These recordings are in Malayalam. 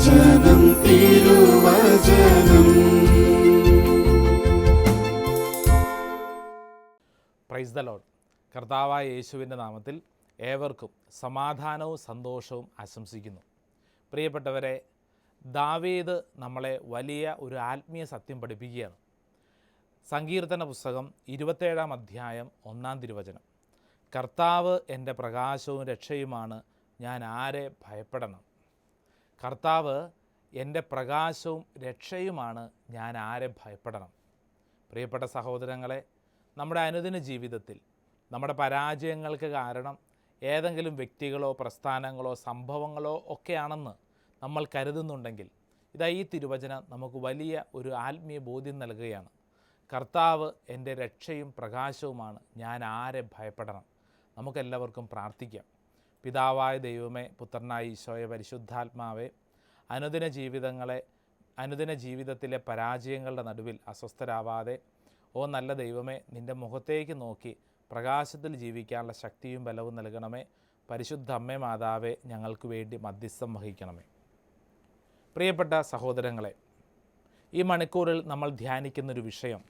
തിരുവചനം തിരുവചനം. പ്രൈസ് ദ ലോഡ് കർത്താവായ യേശുവിന്റെ നാമത്തിൽ ഏവർക്കും സമാധാനവും സന്തോഷവും ആശംസിക്കുന്നു. പ്രിയപ്പെട്ടവരെ ദാവീദ് നമ്മളെ വലിയ ഒരു ആത്മീയ സത്യം പഠിപ്പിക്കുകയാണ്. സങ്കീർത്തന പുസ്തകം ഇരുപത്തേഴാം അധ്യായം ഒന്നാം തിരുവചനം. കർത്താവ് എന്റെ പ്രകാശവും രക്ഷയുമാണ് ഞാൻ ആരെ ഭയപ്പെടണം? കർത്താവ് എന്റെ പ്രകാശവും രക്ഷയുമാണ് ഞാൻ ആരെ ഭയപ്പെടണം. പ്രിയപ്പെട്ട സഹോദരങ്ങളെ നമ്മുടെ അനുദിന ജീവിതത്തിൽ നമ്മുടെ പരാജയങ്ങൾക്ക് കാരണം ഏതെങ്കിലും വ്യക്തികളോ പ്രസ്ഥാനങ്ങളോ സംഭവങ്ങളോ ഒക്കെയാണെന്ന് നമ്മൾ കരുതുന്നുണ്ടെങ്കിൽ ഇതാ ഈ തിരുവചനം നമുക്ക് വലിയ ഒരു ആത്മീയ ബോധ്യം നൽകുകയാണ്. കർത്താവ് എന്റെ രക്ഷയും പ്രകാശവുമാണ് ഞാൻ ആരെ ഭയപ്പെടണം. നമുക്കെല്ലാവർക്കും പ്രാർത്ഥിക്കാം. പിതാവായ ദൈവമേ പുത്രനായ ഈശോയെ പരിശുദ്ധാത്മാവെ അനുദിന ജീവിതങ്ങളെ അനുദിന ജീവിതത്തിലെ പരാജയങ്ങളുടെ നടുവിൽ അസ്വസ്ഥരാവാതെ ഓ നല്ല ദൈവമേ നിന്റെ മുഖത്തേക്ക് നോക്കി പ്രകാശത്തിൽ ജീവിക്കാനുള്ള ശക്തിയും ബലവും നൽകണമേ. പരിശുദ്ധ അമ്മേ മാതാവേ ഞങ്ങൾക്ക് വേണ്ടി മധ്യസ്ഥം വഹിക്കണമേ. പ്രിയപ്പെട്ട സഹോദരങ്ങളെ ഈ മണിക്കൂറിൽ നമ്മൾ ധ്യാനിക്കുന്നൊരു വിഷയം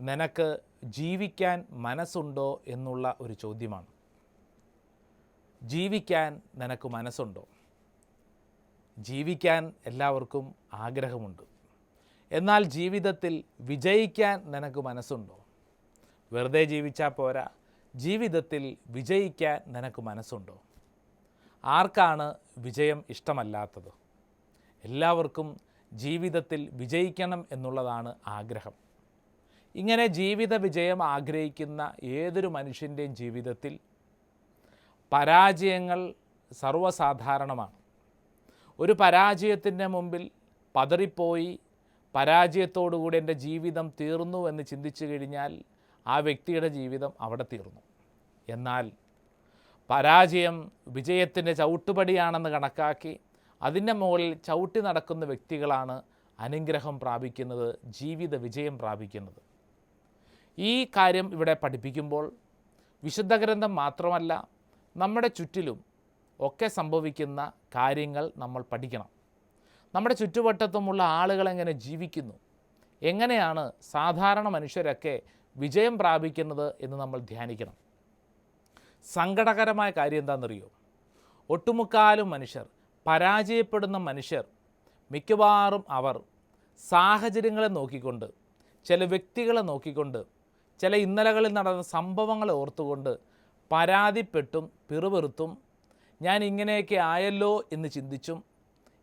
നിനക്ക് ജീവിക്കാൻ മനസ്സുണ്ടോ എന്നുള്ള ഒരു ചോദ്യമാണ്. ജീവിക്കാൻ നിനക്ക് മനസ്സുണ്ടോ? ജീവിക്കാൻ എല്ലാവർക്കും ആഗ്രഹമുണ്ട്. എന്നാൽ ജീവിതത്തിൽ വിജയിക്കാൻ നിനക്ക് മനസ്സുണ്ടോ? വെറുതെ ജീവിച്ചാൽ പോരാ. ജീവിതത്തിൽ വിജയിക്കാൻ നിനക്ക് മനസ്സുണ്ടോ? ആർക്കാണ് വിജയം ഇഷ്ടമല്ലാത്തത്? എല്ലാവർക്കും ജീവിതത്തിൽ വിജയിക്കണം എന്നുള്ളതാണ് ആഗ്രഹം. ഇങ്ങനെ ജീവിത വിജയം ആഗ്രഹിക്കുന്ന ഏതൊരു മനുഷ്യന്റെയും ജീവിതത്തിൽ പരാജയങ്ങൾ സർവസാധാരണമാണ്. ഒരു പരാജയത്തിന്റെ മുമ്പിൽ പതറിപ്പോയി പരാജയത്തോടുകൂടി എന്റെ ജീവിതം തീർന്നു എന്ന് ചിന്തിച്ചു കഴിഞ്ഞാൽ ആ വ്യക്തിയുടെ ജീവിതം അവിടെ തീർന്നു. എന്നാൽ പരാജയം വിജയത്തിന്റെ ചവിട്ടുപടിയാണെന്ന് കണക്കാക്കി അതിന്റെ മുകളിൽ ചവിട്ടി നടക്കുന്ന വ്യക്തികളാണ് അനുഗ്രഹം പ്രാപിക്കുന്നത് ജീവിത വിജയം പ്രാപിക്കുന്നത്. ഈ കാര്യം ഇവിടെ പഠിപ്പിക്കുമ്പോൾ വിശുദ്ധ ഗ്രന്ഥം മാത്രമല്ല നമ്മുടെ ചുറ്റിലും ഒക്കെ സംഭവിക്കുന്ന കാര്യങ്ങൾ നമ്മൾ പഠിക്കണം. നമ്മുടെ ചുറ്റുവട്ടത്തുമുള്ള ആളുകൾ എങ്ങനെ ജീവിക്കുന്നു? എങ്ങനെയാണ് സാധാരണ മനുഷ്യരൊക്കെ വിജയം പ്രാപിക്കുന്നത് എന്ന് നമ്മൾ ധ്യാനിക്കണം. സങ്കടകരമായ കാര്യം എന്താണെന്നറിയോ? ഒട്ടുമുക്കാലും മനുഷ്യർ പരാജയപ്പെടുന്ന മനുഷ്യർ മിക്കവാറും അവർ സാഹചര്യങ്ങളെ നോക്കിക്കൊണ്ട് ചില വ്യക്തികളെ നോക്കിക്കൊണ്ട് ചില ഇന്നലകളിൽ നടന്ന സംഭവങ്ങളെ ഓർത്തുകൊണ്ട് പരാതിപ്പെട്ടും പിറുപിറുത്തും ഞാൻ ഇങ്ങനെയൊക്കെ ആയല്ലോ എന്ന് ചിന്തിച്ചും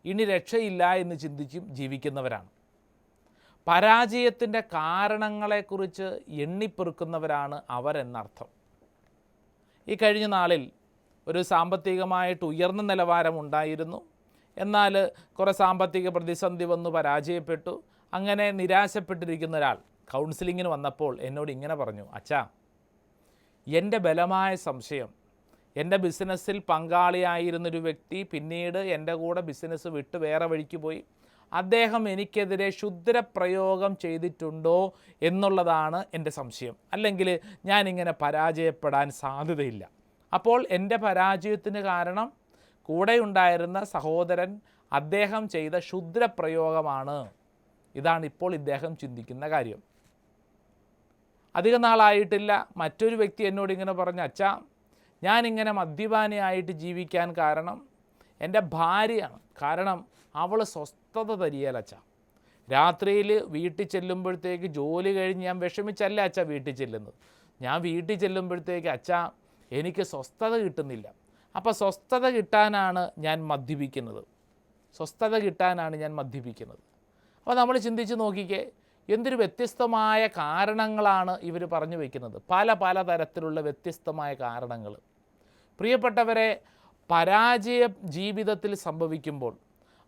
ഇനി രക്ഷയില്ല എന്ന് ചിന്തിച്ചും ജീവിക്കുന്നവരാണ്. പരാജയത്തിന്റെ കാരണങ്ങളെക്കുറിച്ച് എണ്ണിപ്പെറുക്കുന്നവരാണ് അവരെന്നർത്ഥം. ഈ കഴിഞ്ഞ നാളിൽ ഒരു സാമ്പത്തികമായിട്ട് ഉയർന്ന നിലവാരം ഉണ്ടായിരുന്നു. എന്നാൽ കുറേ സാമ്പത്തിക പ്രതിസന്ധി വന്നു പരാജയപ്പെട്ടു. അങ്ങനെ നിരാശപ്പെട്ടിരിക്കുന്ന ഒരാൾ കൗൺസിലിങ്ങിന് വന്നപ്പോൾ എന്നോട് ഇങ്ങനെ പറഞ്ഞു അച്ഛാ എന്റെ ബലമായ സംശയം. എന്റെ ബിസിനസ്സിൽ പങ്കാളിയായിരുന്നൊരു വ്യക്തി പിന്നീട് എന്റെ കൂടെ ബിസിനസ് വിട്ട് വേറെ വഴിക്ക് പോയി. അദ്ദേഹം എനിക്കെതിരെ ക്ഷുദ്രപ്രയോഗം ചെയ്തിട്ടുണ്ടോ എന്നുള്ളതാണ് എന്റെ സംശയം. അല്ലെങ്കിൽ ഞാനിങ്ങനെ പരാജയപ്പെടാൻ സാധ്യതയില്ല. അപ്പോൾ എന്റെ പരാജയത്തിന് കാരണം കൂടെയുണ്ടായിരുന്ന സഹോദരൻ അദ്ദേഹം ചെയ്ത ക്ഷുദ്രപ്രയോഗമാണ്. ഇതാണ് ഇപ്പോൾ ഇദ്ദേഹം ചിന്തിക്കുന്ന കാര്യം. അധിക നാളായിട്ടില്ല. മറ്റൊരു വ്യക്തി എന്നോട് ഇങ്ങനെ പറഞ്ഞു അച്ഛാ ഞാനിങ്ങനെ മദ്യപാനിയായിട്ട് ജീവിക്കാൻ കാരണം എന്റെ ഭാര്യയാണ്. കാരണം അവൾ സ്വസ്ഥത തരികയില്ല രാത്രിയിൽ വീട്ടിൽ ചെല്ലുമ്പോഴത്തേക്ക് ജോലി കഴിഞ്ഞ് ഞാൻ വിഷമിച്ചല്ല അച്ഛ വീട്ടിൽ ചെല്ലുന്നത്. ഞാൻ വീട്ടിൽ ചെല്ലുമ്പോഴത്തേക്ക് അച്ഛ എനിക്ക് സ്വസ്ഥത കിട്ടുന്നില്ല. അപ്പോൾ സ്വസ്ഥത കിട്ടാനാണ് ഞാൻ മദ്യപിക്കുന്നത്. സ്വസ്ഥത കിട്ടാനാണ് ഞാൻ മദ്യപിക്കുന്നത്. അപ്പോൾ നമ്മൾ ചിന്തിച്ച് നോക്കിക്കേ എന്തൊരു വ്യത്യസ്തമായ കാരണങ്ങളാണ് ഇവർ പറഞ്ഞു വയ്ക്കുന്നത് പല പല തരത്തിലുള്ള വ്യത്യസ്തമായ കാരണങ്ങൾ. പ്രിയപ്പെട്ടവരെ പരാജയ ജീവിതത്തിൽ സംഭവിക്കുമ്പോൾ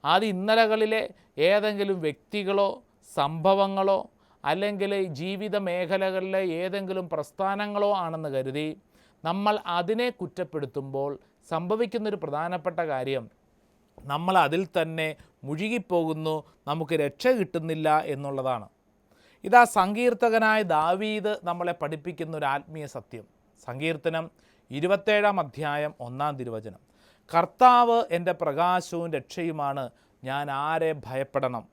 അത് ഇന്നലകളിലെ ഏതെങ്കിലും വ്യക്തികളോ സംഭവങ്ങളോ അല്ലെങ്കിൽ ജീവിത മേഖലകളിലെ ഏതെങ്കിലും പ്രസ്ഥാനങ്ങളോ ആണെന്ന് കരുതി നമ്മൾ അതിനെ കുറ്റപ്പെടുത്തുമ്പോൾ സംഭവിക്കുന്നൊരു പ്രധാനപ്പെട്ട കാര്യം നമ്മൾ അതിൽ തന്നെ മുഴുകിപ്പോകുന്നു നമുക്ക് രക്ഷ കിട്ടുന്നില്ല എന്നുള്ളതാണ്. ഇതാ സങ്കീർത്തകനായ ദാവീദ് നമ്മളെ പഠിപ്പിക്കുന്ന ഒരു ആത്മീയ സത്യം. സങ്കീർത്തനം ഇരുപത്തേഴാം അധ്യായം ഒന്നാം തിരുവചനം. കർത്താവ് എന്റെ പ്രകാശവും രക്ഷയുമാണ് ഞാൻ ആരെ ഭയപ്പെടണം?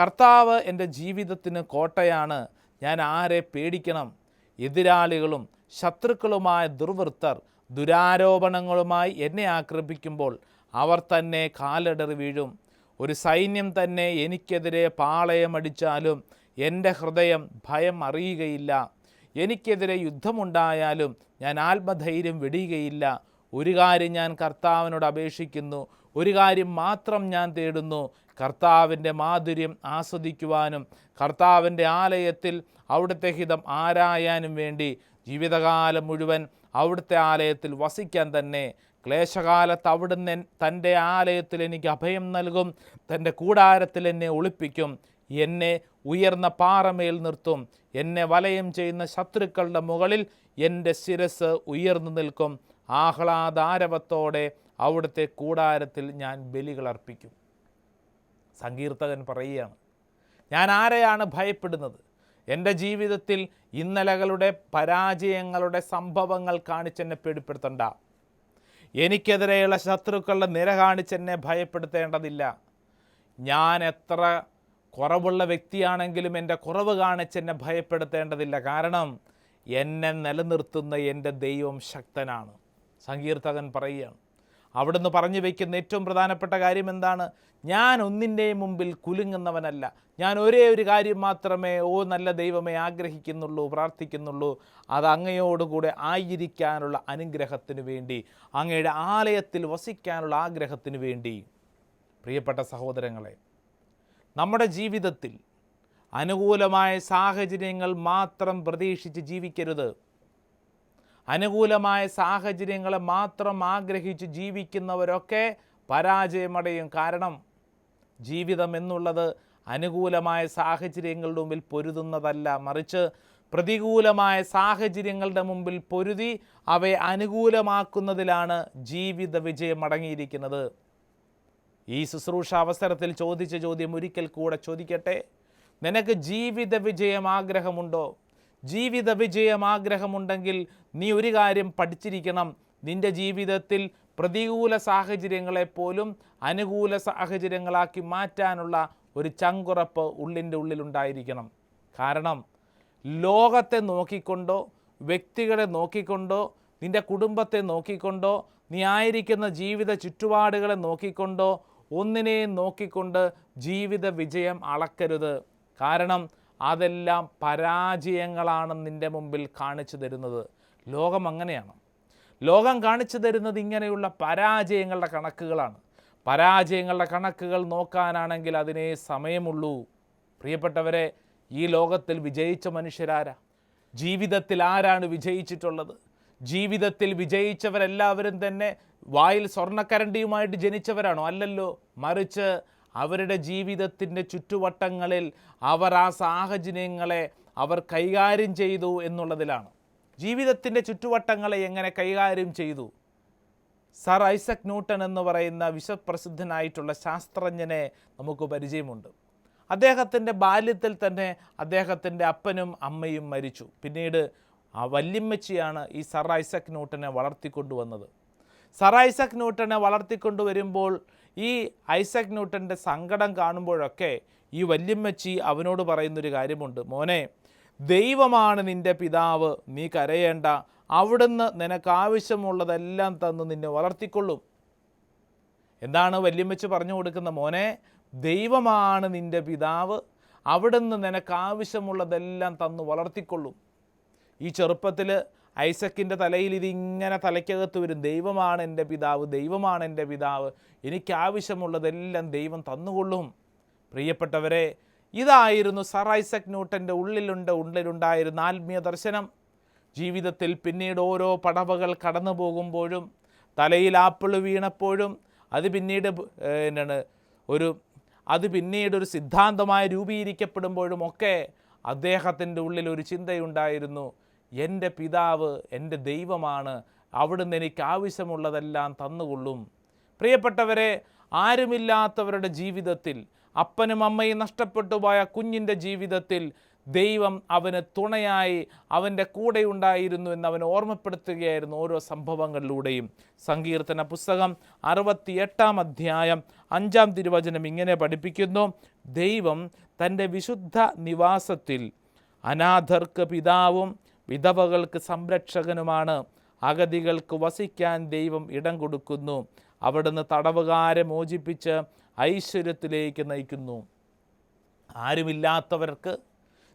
കർത്താവ് എന്റെ ജീവിതത്തിന് കോട്ടയാണ് ഞാൻ ആരെ പേടിക്കണം? എതിരാളികളും ശത്രുക്കളുമായ ദുർവൃത്തർ ദുരാരോപണങ്ങളുമായി എന്നെ ആക്രമിക്കുമ്പോൾ അവർ തന്നെ കാലിടറി വീഴും. ഒരു സൈന്യം തന്നെ എനിക്കെതിരെ പാളയമടിച്ചാലും എന്റെ ഹൃദയം ഭയം അറിയുകയില്ല. എനിക്കെതിരെ യുദ്ധമുണ്ടായാലും ഞാൻ ആത്മധൈര്യം വെടിയുകയില്ല. ഒരു കാര്യം ഞാൻ കർത്താവിനോട് അപേക്ഷിക്കുന്നു. ഒരു കാര്യം മാത്രം ഞാൻ തേടുന്നു. കർത്താവിന്റെ മാധുര്യം ആസ്വദിക്കുവാനും കർത്താവിന്റെ ആലയത്തിൽ അവിടുത്തെ ഹിതം ആരായാനും വേണ്ടി ജീവിതകാലം മുഴുവൻ അവിടുത്തെ ആലയത്തിൽ വസിക്കാൻ തന്നെ ക്ലേശകാലത്ത് അവിടുന്ന് തന്റെ ആലയത്തിൽ എനിക്ക് അഭയം നൽകും. തന്റെ കൂടാരത്തിൽ എന്നെ ഒളിപ്പിക്കും. എന്നെ ഉയർന്ന പാറമേൽ നിർത്തും. എന്നെ വലയം ചെയ്യുന്ന ശത്രുക്കളുടെ മുകളിൽ എന്റെ ശിരസ് ഉയർന്നു നിൽക്കും. ആഹ്ലാദാരവത്തോടെ അവിടുത്തെ കൂടാരത്തിൽ ഞാൻ ബലികളർപ്പിക്കും സങ്കീർത്തകൻ പറയുകയാണ് ഞാൻ ആരെയാണ് ഭയപ്പെടുന്നത്? എന്റെ ജീവിതത്തിൽ ഇന്നലകളുടെ പരാജയങ്ങളുടെ സംഭവങ്ങൾ കാണിച്ചെന്നെ പേടിപ്പെടുത്തണ്ട. എനിക്കെതിരെയുള്ള ശത്രുക്കളുടെ നിര കാണിച്ചെന്നെ ഭയപ്പെടുത്തേണ്ടതില്ല. ഞാൻ എത്ര കുറവുള്ള വ്യക്തിയാണെങ്കിലും എന്റെ കുറവ് കാണിച്ച് എന്നെ ഭയപ്പെടുത്തേണ്ടതില്ല. കാരണം എന്നെ നിലനിർത്തുന്ന എന്റെ ദൈവം ശക്തനാണ്. സങ്കീർത്തകൻ പറയുകയാണ്. അവിടുന്ന് പറഞ്ഞു വയ്ക്കുന്ന ഏറ്റവും പ്രധാനപ്പെട്ട കാര്യം എന്താണ്? ഞാൻ ഒന്നിന്റെയും മുമ്പിൽ കുലുങ്ങുന്നവനല്ല. ഞാൻ ഒരേ ഒരു കാര്യം മാത്രമേ ഓ നല്ല ദൈവമേ ആഗ്രഹിക്കുന്നുള്ളൂ പ്രാർത്ഥിക്കുന്നുള്ളൂ. അത് അങ്ങയോടുകൂടെ ആയിരിക്കാനുള്ള അനുഗ്രഹത്തിന് വേണ്ടി അങ്ങയുടെ ആലയത്തിൽ വസിക്കാനുള്ള ആഗ്രഹത്തിന് വേണ്ടി. പ്രിയപ്പെട്ട സഹോദരങ്ങളെ നമ്മുടെ ജീവിതത്തിൽ അനുകൂലമായ സാഹചര്യങ്ങൾ മാത്രം പ്രതീക്ഷിച്ച് ജീവിക്കരുത്. അനുകൂലമായ സാഹചര്യങ്ങളെ മാത്രം ആഗ്രഹിച്ച് ജീവിക്കുന്നവരൊക്കെ പരാജയമടയും കാരണം ജീവിതം എന്നുള്ളത് അനുകൂലമായ സാഹചര്യങ്ങളുടെ മുമ്പിൽ പൊരുതുന്നതല്ല. മറിച്ച് പ്രതികൂലമായ സാഹചര്യങ്ങളുടെ മുമ്പിൽ പൊരുതി അവയെ അനുകൂലമാക്കുന്നതിലാണ് ജീവിത വിജയം അടങ്ങിയിരിക്കുന്നത്. ഈ ശുശ്രൂഷ അവസരത്തിൽ ചോദിച്ച ചോദ്യം ഒരിക്കൽ കൂടെ ചോദിക്കട്ടെ? നിനക്ക് ജീവിത വിജയം ആഗ്രഹമുണ്ടോ? ജീവിത വിജയം ആഗ്രഹമുണ്ടെങ്കിൽ നീ ഒരു കാര്യം പഠിച്ചിരിക്കണം. നിന്റെ ജീവിതത്തിൽ പ്രതികൂല സാഹചര്യങ്ങളെപ്പോലും അനുകൂല സാഹചര്യങ്ങളാക്കി മാറ്റാനുള്ള ഒരു ചങ്കുറപ്പ് ഉള്ളിന്റെ ഉള്ളിലുണ്ടായിരിക്കണം. കാരണം ലോകത്തെ നോക്കിക്കൊണ്ടോ വ്യക്തികളെ നോക്കിക്കൊണ്ടോ നിന്റെ കുടുംബത്തെ നോക്കിക്കൊണ്ടോ നീ ആയിരിക്കുന്ന ജീവിത ചുറ്റുപാടുകളെ നോക്കിക്കൊണ്ടോ ഒന്നിനെയും നോക്കിക്കൊണ്ട് ജീവിത വിജയം അളക്കരുത്. കാരണം അതെല്ലാം പരാജയങ്ങളാണ് നിന്റെ മുമ്പിൽ കാണിച്ചു തരുന്നത്. ലോകം അങ്ങനെയാണ്. ലോകം കാണിച്ചു തരുന്നത് ഇങ്ങനെയുള്ള പരാജയങ്ങളുടെ കണക്കുകളാണ്. പരാജയങ്ങളുടെ കണക്കുകൾ നോക്കാനാണെങ്കിൽ അതിനെ സമയമുള്ളൂ. പ്രിയപ്പെട്ടവരെ ഈ ലോകത്തിൽ വിജയിച്ച മനുഷ്യരാരാ? ജീവിതത്തിൽ ആരാണ് വിജയിച്ചിട്ടുള്ളത്? ജീവിതത്തിൽ വിജയിച്ചവരെല്ലാവരും തന്നെ വായിൽ സ്വർണക്കരണ്ടിയുമായിട്ട് ജനിച്ചവരാണോ? അല്ലല്ലോ. മറിച്ച് അവരുടെ ജീവിതത്തിന്റെ ചുറ്റുവട്ടങ്ങളിൽ അവർ ആ സാഹചര്യങ്ങളെ അവർ കൈകാര്യം ചെയ്തു എന്നുള്ളതിലാണ്. ജീവിതത്തിന്റെ ചുറ്റുവട്ടങ്ങളെ എങ്ങനെ കൈകാര്യം ചെയ്തു? സർ ഐസക് ന്യൂട്ടൺ എന്ന് പറയുന്ന വിശ്വപ്രസിദ്ധനായിട്ടുള്ള ശാസ്ത്രജ്ഞനെ നമുക്ക് പരിചയമുണ്ട്. അദ്ദേഹത്തിന്റെ ബാല്യത്തിൽ തന്നെ അദ്ദേഹത്തിന്റെ അപ്പനും അമ്മയും മരിച്ചു. പിന്നീട് ആ വല്യമ്മച്ചിയാണ് ഈ സർ ഐസക് ന്യൂട്ടനെ വളർത്തിക്കൊണ്ടുവന്നത്. സർ ഐസക് ന്യൂട്ടനെ വളർത്തിക്കൊണ്ടുവരുമ്പോൾ ഈ ഐസക് ന്യൂട്ടന്റെ സങ്കടം കാണുമ്പോഴൊക്കെ ഈ വല്യമ്മച്ചി അവനോട് പറയുന്നൊരു കാര്യമുണ്ട്. മോനെ ദൈവമാണ് നിന്റെ പിതാവ്. നീ കരയേണ്ട. അവിടുന്ന് നിനക്ക് ആവശ്യമുള്ളതെല്ലാം തന്ന് നിന്നെ വളർത്തിക്കൊള്ളും. എന്താണ് വല്യമ്മച്ച് പറഞ്ഞു കൊടുക്കുന്ന മോനെ ദൈവമാണ് നിന്റെ പിതാവ്. അവിടുന്ന് നിനക്ക് ആവശ്യമുള്ളതെല്ലാം തന്ന് വളർത്തിക്കൊള്ളും. ഈ ചെറുപ്പത്തിൽ ഐസക്കിന്റെ തലയിൽ ഇതിങ്ങനെ തലയ്ക്കകത്ത് വരും. ദൈവമാണ് എന്റെ പിതാവ് ദൈവമാണ് എന്റെ പിതാവ്. എനിക്കാവശ്യമുള്ളതെല്ലാം ദൈവം തന്നുകൊള്ളും. പ്രിയപ്പെട്ടവരെ ഇതായിരുന്നു സർ ഐസക് ന്യൂട്ടന്റെ ഉള്ളിലുണ്ട് ഉള്ളിലുണ്ടായിരുന്ന ആത്മീയ ദർശനം. ജീവിതത്തിൽ പിന്നീട് ഓരോ പടവകൾ കടന്നു പോകുമ്പോഴും തലയിൽ ആപ്പിൾ വീണപ്പോഴും അത് പിന്നീട് എന്നാണ് ഒരു അത് പിന്നീട് ഒരു സിദ്ധാന്തമായി രൂപീകരിക്കപ്പെടുമ്പോഴും ഒക്കെ അദ്ദേഹത്തിന്റെ ഉള്ളിൽ ഒരു ചിന്തയുണ്ടായിരുന്നു. എന്റെ പിതാവ് എന്റെ ദൈവമാണ് അവിടുന്ന് എനിക്ക് ആവശ്യമുള്ളതെല്ലാം തന്നുകൊള്ളും. പ്രിയപ്പെട്ടവരെ ആരുമില്ലാത്തവരുടെ ജീവിതത്തിൽ അപ്പനും അമ്മയും നഷ്ടപ്പെട്ടു പോയ കുഞ്ഞിന്റെ ജീവിതത്തിൽ ദൈവം അവന് തുണയായി അവന്റെ കൂടെ ഉണ്ടായിരുന്നു എന്ന് അവൻ ഓർമ്മപ്പെടുത്തുകയായിരുന്നു ഓരോ സംഭവങ്ങളിലൂടെയും. സങ്കീർത്തന പുസ്തകം അറുപത്തി എട്ടാം അധ്യായം അഞ്ചാം തിരുവചനം ഇങ്ങനെ പഠിപ്പിക്കുന്നു ദൈവം തന്റെ വിശുദ്ധ നിവാസത്തിൽ അനാഥർക്ക് പിതാവും വിധവകൾക്ക് സംരക്ഷകനുമാണ്. അഗതികൾക്ക് വസിക്കാൻ ദൈവം ഇടം കൊടുക്കുന്നു. അവിടുന്ന് തടവുകാരെ മോചിപ്പിച്ച് ഐശ്വര്യത്തിലേക്ക് നയിക്കുന്നു. ആരുമില്ലാത്തവർക്ക്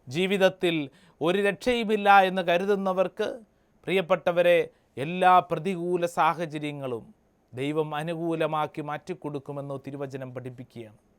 ജീവിതത്തിൽ ഒരു രക്ഷയുമില്ല എന്ന് കരുതുന്നവർക്ക് പ്രിയപ്പെട്ടവരെ എല്ലാ പ്രതികൂല സാഹചര്യങ്ങളും ദൈവം അനുകൂലമാക്കി മാറ്റിക്കൊടുക്കുമെന്നോ തിരുവചനം പഠിപ്പിക്കുകയാണ്.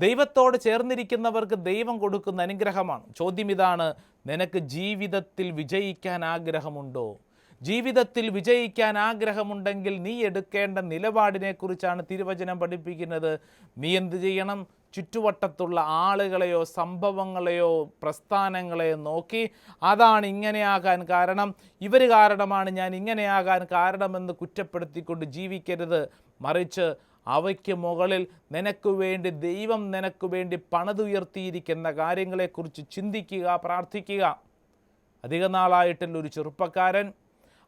ദൈവത്തോട് ചേർന്നിരിക്കുന്നവർക്ക് ദൈവം കൊടുക്കുന്ന അനുഗ്രഹമാണ്. ചോദ്യം ഇതാണ് നിനക്ക് ജീവിതത്തിൽ വിജയിക്കാൻ ആഗ്രഹമുണ്ടോ? ജീവിതത്തിൽ വിജയിക്കാൻ ആഗ്രഹമുണ്ടെങ്കിൽ നീ എടുക്കേണ്ട നിലപാടിനെക്കുറിച്ചാണ് തിരുവചനം പഠിപ്പിക്കുന്നത്. നീ എന്ത് ചെയ്യണം? ചുറ്റുവട്ടത്തുള്ള ആളുകളെയോ സംഭവങ്ങളെയോ പ്രസ്ഥാനങ്ങളെയോ നോക്കി അതാണ് ഇങ്ങനെയാകാൻ കാരണം. ഇവർ കാരണമാണ് ഞാൻ ഇങ്ങനെയാകാൻ കാരണമെന്ന് കുറ്റപ്പെടുത്തിക്കൊണ്ട് ജീവിക്കരുത്. മറിച്ച് അവയ്ക്ക് മുകളിൽ നിനക്ക് വേണ്ടി ദൈവം നിനക്ക് വേണ്ടി പണിതുയർത്തിയിരിക്കുന്ന കാര്യങ്ങളെക്കുറിച്ച് ചിന്തിക്കുക പ്രാർത്ഥിക്കുക. അധിക നാളായിട്ടുള്ള ഒരു ചെറുപ്പക്കാരൻ.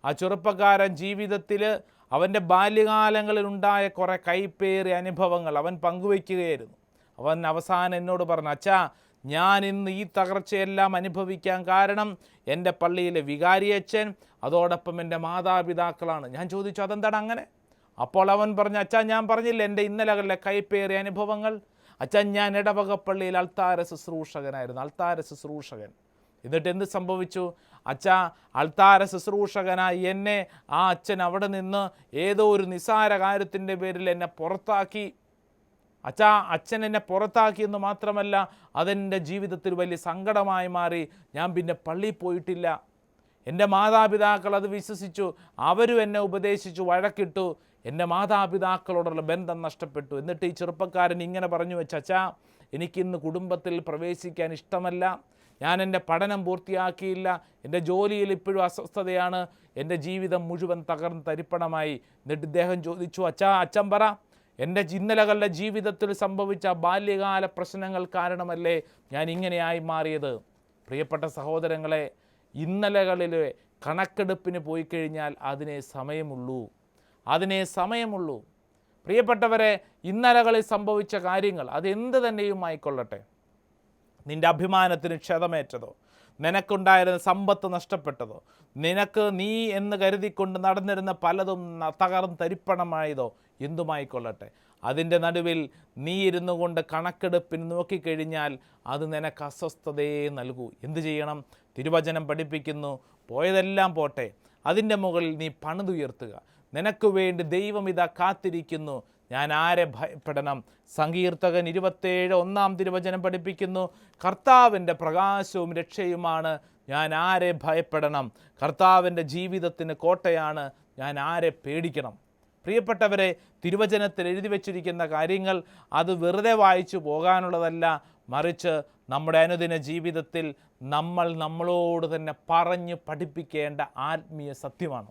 ആ ചെറുപ്പക്കാരൻ ജീവിതത്തിൽ അവന്റെ ബാല്യകാലങ്ങളിൽ ഉണ്ടായ കുറേ കൈപ്പേറി അനുഭവങ്ങൾ അവൻ പങ്കുവയ്ക്കുകയായിരുന്നു. അവൻ അവസാനം എന്നോട് പറഞ്ഞു അച്ഛാ ഞാൻ ഇന്ന് ഈ തകർച്ചയെല്ലാം അനുഭവിക്കാൻ കാരണം എന്റെ പള്ളിയിലെ വികാരിയച്ഛൻ അതോടൊപ്പം എന്റെ മാതാപിതാക്കളാണ്. ഞാൻ ചോദിച്ചു അതെന്താണ് അങ്ങനെ? അപ്പോൾ അവൻ പറഞ്ഞു അച്ഛാ ഞാൻ പറഞ്ഞില്ല എന്റെ ഇന്നലകളിലെ കൈപ്പേറിയ അനുഭവങ്ങൾ? അച്ഛൻ ഞാൻ ഇടവകപ്പള്ളിയിൽ അൾത്താര ശുശ്രൂഷകനായിരുന്നു അൾത്താര ശുശ്രൂഷകൻ. എന്നിട്ട് എന്ത് സംഭവിച്ചു? അച്ഛ അൾത്താര ശുശ്രൂഷകനായി എന്നെ ആ അച്ഛൻ അവിടെ നിന്ന് ഏതോ ഒരു നിസാര കാര്യത്തിന്റെ പേരിൽ എന്നെ പുറത്താക്കി. അച്ഛാ അച്ഛൻ എന്നെ പുറത്താക്കിയെന്ന് മാത്രമല്ല അതെന്റെ ജീവിതത്തിൽ വലിയ സങ്കടമായി മാറി. ഞാൻ പിന്നെ പള്ളിയിൽ പോയിട്ടില്ല. എന്റെ മാതാപിതാക്കൾ അത് വിശ്വസിച്ചു അവരും എന്നെ ഉപദേശിച്ചു വഴക്കിട്ടു. എന്റെ മാതാപിതാക്കളോടുള്ള ബന്ധം നഷ്ടപ്പെട്ടു. എന്നിട്ട് ഈ ചെറുപ്പക്കാരൻ ഇങ്ങനെ പറഞ്ഞു വെച്ച എനിക്കിന്ന് കുടുംബത്തിൽ പ്രവേശിക്കാൻ ഇഷ്ടമല്ല. ഞാൻ എന്റെ പഠനം പൂർത്തിയാക്കിയില്ല. എന്റെ ജോലിയിൽ ഇപ്പോഴും അസ്വസ്ഥതയാണ്. എന്റെ ജീവിതം മുഴുവൻ തകർന്ന് തരിപ്പണമായി. എന്നിട്ട് ഇദ്ദേഹം ചോദിച്ചു അച്ഛാ അച്ഛൻ പറ എന്റെ ഇന്നലകളുടെ ജീവിതത്തിൽ സംഭവിച്ച ബാല്യകാല പ്രശ്നങ്ങൾ കാരണമല്ലേ ഞാൻ ഇങ്ങനെയായി മാറിയത്? പ്രിയപ്പെട്ട സഹോദരങ്ങളെ ഇന്നലകളിലെ കണക്കെടുപ്പിന് പോയി കഴിഞ്ഞാൽ അതിനെ സമയമുള്ളൂ. അതിനെ സമയമുള്ളൂ. പ്രിയപ്പെട്ടവരെ ഇന്നലകളിൽ സംഭവിച്ച കാര്യങ്ങൾ അത് എന്ത് തന്നെയും ആയിക്കൊള്ളട്ടെ നിന്റെ അഭിമാനത്തിന് ക്ഷതമേറ്റതോ? നിനക്കുണ്ടായിരുന്ന സമ്പത്ത് നഷ്ടപ്പെട്ടതോ? നിനക്ക് നീ എന്ന് കരുതിക്കൊണ്ട് നടന്നിരുന്ന പലതും തകർന്ന് തരിപ്പണമായതോ? എന്തുമായിക്കൊള്ളട്ടെ? അതിന്റെ നടുവിൽ നീ ഇരുന്നു കൊണ്ട് കണക്കെടുപ്പിന് നോക്കിക്കഴിഞ്ഞാൽ അത് നിനക്ക് അസ്വസ്ഥതയെ നൽകൂ. എന്തു ചെയ്യണം? തിരുവചനം പഠിപ്പിക്കുന്നു. പോയതെല്ലാം പോട്ടെ. അതിന്റെ മുകളിൽ നീ പണിതുയർത്തുക. നിനക്ക് വേണ്ടി ദൈവം ഇതാ കാത്തിരിക്കുന്നു. ഞാൻ ആരെ ഭയപ്പെടണം? സങ്കീർത്തകൻ ഇരുപത്തേഴ് ഒന്നാം തിരുവചനം പഠിപ്പിക്കുന്നു. കർത്താവിന്റെ പ്രകാശവും രക്ഷയുമാണ്. ഞാൻ ആരെ ഭയപ്പെടണം? കർത്താവിന്റെ ജീവിതത്തിന് കോട്ടയാണ്. ഞാൻ ആരെ പേടിക്കണം? പ്രിയപ്പെട്ടവരെ തിരുവചനത്തിൽ എഴുതി വച്ചിരിക്കുന്ന കാര്യങ്ങൾ അത് വെറുതെ വായിച്ചു പോകാനുള്ളതല്ല. മറിച്ച് നമ്മുടെ അനുദിന ജീവിതത്തിൽ നമ്മൾ നമ്മളോട് തന്നെ പറഞ്ഞ് പഠിപ്പിക്കേണ്ട ആത്മീയ സത്യമാണ്.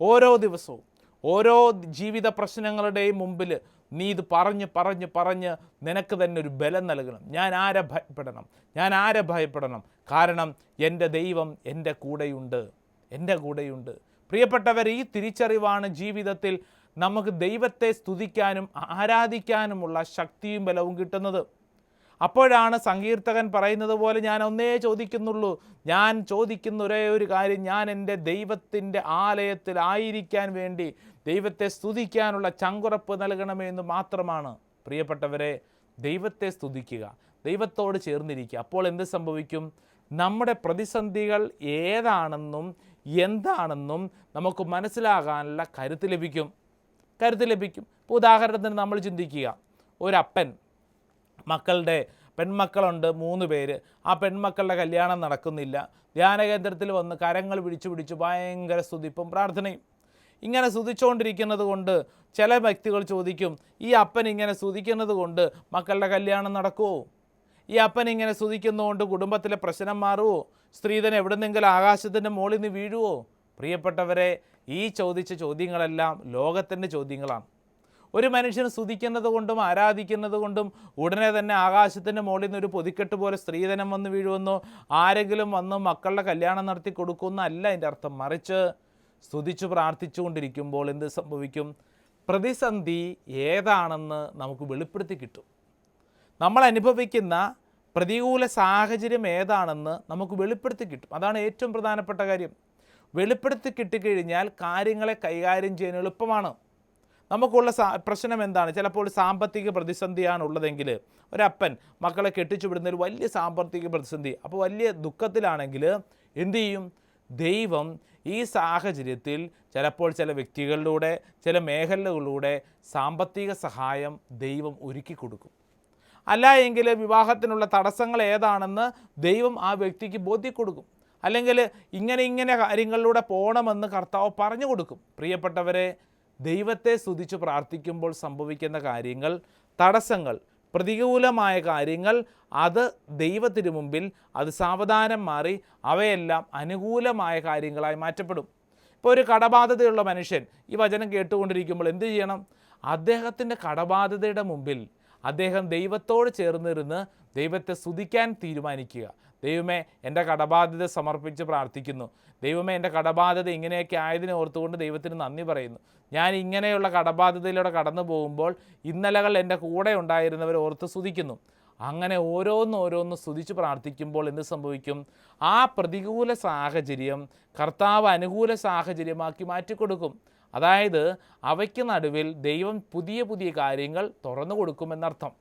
ഓരോ ദിവസവും ഓരോ ജീവിത പ്രശ്നങ്ങളുടെയും മുമ്പിൽ നീ ഇത് പറഞ്ഞ് പറഞ്ഞ് പറഞ്ഞ് നിനക്ക് തന്നെ ഒരു ബലം നൽകണം. ഞാൻ ആരെ ഭയപ്പെടണം? ഞാൻ ആരെ ഭയപ്പെടണം? കാരണം എന്റെ ദൈവം എന്റെ കൂടെയുണ്ട്. എന്റെ കൂടെയുണ്ട്. പ്രിയപ്പെട്ടവർ ഈ തിരിച്ചറിവാണ് ജീവിതത്തിൽ നമുക്ക് ദൈവത്തെ സ്തുതിക്കാനും ആരാധിക്കാനുമുള്ള ശക്തിയും ബലവും കിട്ടുന്നത്. അപ്പോഴാണ് സങ്കീർത്തകൻ പറയുന്നത് പോലെ ഞാൻ ഒന്നേ ചോദിക്കുന്നുള്ളൂ. ഞാൻ ചോദിക്കുന്ന ഒരേ ഒരു കാര്യം ഞാൻ എന്റെ ദൈവത്തിന്റെ ആലയത്തിലായിരിക്കാൻ വേണ്ടി ദൈവത്തെ സ്തുതിക്കാനുള്ള ചങ്കുറപ്പ് നൽകണമേ എന്ന് മാത്രമാണ്. പ്രിയപ്പെട്ടവരെ ദൈവത്തെ സ്തുതിക്കുക ദൈവത്തോട് ചേർന്നിരിക്കുക. അപ്പോൾ എന്ത് സംഭവിക്കും? നമ്മുടെ പ്രതിസന്ധികൾ ഏതാണെന്നും എന്താണെന്നും നമുക്ക് മനസ്സിലാകാനുള്ള കരുത്ത് ലഭിക്കും. കരുത്ത് ലഭിക്കും. ഇപ്പോൾ ഉദാഹരണത്തിന് നമ്മൾ ചിന്തിക്കുക. ഒരപ്പൻ മക്കളുടെ പെൺമക്കളുണ്ട് മൂന്ന് പേര്. ആ പെൺമക്കളുടെ കല്യാണം നടക്കുന്നില്ല. ധ്യാനകേന്ദ്രത്തിൽ വന്ന് കരങ്ങൾ പിടിച്ചു പിടിച്ച് ഭയങ്കര സ്തുതിപ്പും പ്രാർത്ഥനയും. ഇങ്ങനെ സ്തുതിച്ചുകൊണ്ടിരിക്കുന്നത് കൊണ്ട് ചില വ്യക്തികൾ ചോദിക്കും ഈ അപ്പൻ ഇങ്ങനെ സ്തുതിക്കുന്നത് കൊണ്ട് മക്കളുടെ കല്യാണം നടക്കുമോ ഈ അപ്പൻ ഇങ്ങനെ സ്തുതിക്കുന്നതുകൊണ്ട് കുടുംബത്തിലെ പ്രശ്നം മാറുമോ സ്ത്രീധൻ എവിടുന്നെങ്കിലും ആകാശത്തിന്റെ മുകളിൽ നിന്ന് വീഴുവോ? പ്രിയപ്പെട്ടവരെ ഈ ചോദിച്ച ചോദ്യങ്ങളെല്ലാം ലോകത്തിന്റെ ചോദ്യങ്ങളാണ്. ഒരു മനുഷ്യൻ സ്തുതിക്കുന്നത് കൊണ്ടും ആരാധിക്കുന്നത് കൊണ്ടും ഉടനെ തന്നെ ആകാശത്തിന്റെ മുകളിൽ നിന്ന് ഒരു പൊതിക്കെട്ട് പോലെ സ്ത്രീധനം വന്ന് വീഴുമെന്നോ ആരെങ്കിലും വന്ന് മക്കളുടെ കല്യാണം നടത്തി കൊടുക്കുമെന്നല്ല അതിന്റെ അർത്ഥം. മറിച്ച് സ്തുതിച്ചു പ്രാർത്ഥിച്ചുകൊണ്ടിരിക്കുമ്പോൾ എന്ത് സംഭവിക്കും? പ്രതിസന്ധി ഏതാണെന്ന് നമുക്ക് വെളിപ്പെടുത്തി കിട്ടും. നമ്മൾ അനുഭവിക്കുന്ന പ്രതികൂല സാഹചര്യം ഏതാണെന്ന് നമുക്ക് വെളിപ്പെടുത്തി കിട്ടും. അതാണ് ഏറ്റവും പ്രധാനപ്പെട്ട കാര്യം. വെളിപ്പെടുത്തി കിട്ടിക്കഴിഞ്ഞാൽ കാര്യങ്ങളെ കൈകാര്യം ചെയ്യാൻ എളുപ്പമാണ്. നമുക്കുള്ള പ്രശ്നം എന്താണ്? ചിലപ്പോൾ സാമ്പത്തിക പ്രതിസന്ധിയാണ് ഉള്ളതെങ്കിൽ ഒരപ്പൻ മക്കളെ കെട്ടിച്ചു വിടുന്ന ഒരു വലിയ സാമ്പത്തിക പ്രതിസന്ധി അപ്പോൾ വലിയ ദുഃഖത്തിലാണെങ്കിൽ എന്തു ചെയ്യും? ദൈവം ഈ സാഹചര്യത്തിൽ ചിലപ്പോൾ ചില വ്യക്തികളിലൂടെ ചില മേഖലകളിലൂടെ സാമ്പത്തിക സഹായം ദൈവം ഒരുക്കി കൊടുക്കും. അല്ല എങ്കിൽ വിവാഹത്തിനുള്ള തടസ്സങ്ങൾ ഏതാണെന്ന് ദൈവം ആ വ്യക്തിക്ക് ബോധ്യക്കൊടുക്കും. അല്ലെങ്കിൽ ഇങ്ങനെ ഇങ്ങനെ കാര്യങ്ങളിലൂടെ പോകണമെന്ന് കർത്താവ് പറഞ്ഞു കൊടുക്കും. പ്രിയപ്പെട്ടവരെ ദൈവത്തെ സ്തുതിച്ച് പ്രാർത്ഥിക്കുമ്പോൾ സംഭവിക്കുന്ന കാര്യങ്ങൾ തടസ്സങ്ങൾ പ്രതികൂലമായ കാര്യങ്ങൾ അത് ദൈവത്തിന് മുമ്പിൽ അത് സാവധാനം മാറി അവയെല്ലാം അനുകൂലമായ കാര്യങ്ങളായി മാറ്റപ്പെടും. ഇപ്പോൾ ഒരു കടബാധ്യതയുള്ള മനുഷ്യൻ ഈ വചനം കേട്ടുകൊണ്ടിരിക്കുമ്പോൾ എന്ത് ചെയ്യണം? അദ്ദേഹത്തിന്റെ കടബാധ്യതയുടെ മുമ്പിൽ അദ്ദേഹം ദൈവത്തോട് ചേർന്നിരുന്ന് ദൈവത്തെ സ്തുതിക്കാൻ തീരുമാനിക്കുക. ദൈവമേ എന്റെ കടബാധ്യത സമർപ്പിച്ച് പ്രാർത്ഥിക്കുന്നു. ദൈവമേ എന്റെ കടബാധ്യത ഇങ്ങനെയൊക്കെ ആയതിനെ ഓർത്തുകൊണ്ട് ദൈവത്തിന് നന്ദി പറയുന്നു. ഞാൻ ഇങ്ങനെയുള്ള കടബാധ്യതയിലൂടെ കടന്നു പോകുമ്പോൾ ഇന്നലകൾ എന്റെ കൂടെ ഉണ്ടായിരുന്നവർ ഓർത്ത് സ്തുതിക്കുന്നു. അങ്ങനെ ഓരോന്നും ഓരോന്നും സ്തുതിച്ച് പ്രാർത്ഥിക്കുമ്പോൾ എന്ത് സംഭവിക്കും? ആ പ്രതികൂല സാഹചര്യം കർത്താവ് അനുകൂല സാഹചര്യമാക്കി മാറ്റിക്കൊടുക്കും. അതായത് അവയ്ക്ക് നടുവിൽ ദൈവം പുതിയ പുതിയ കാര്യങ്ങൾ തുറന്നു കൊടുക്കുമെന്നർത്ഥം.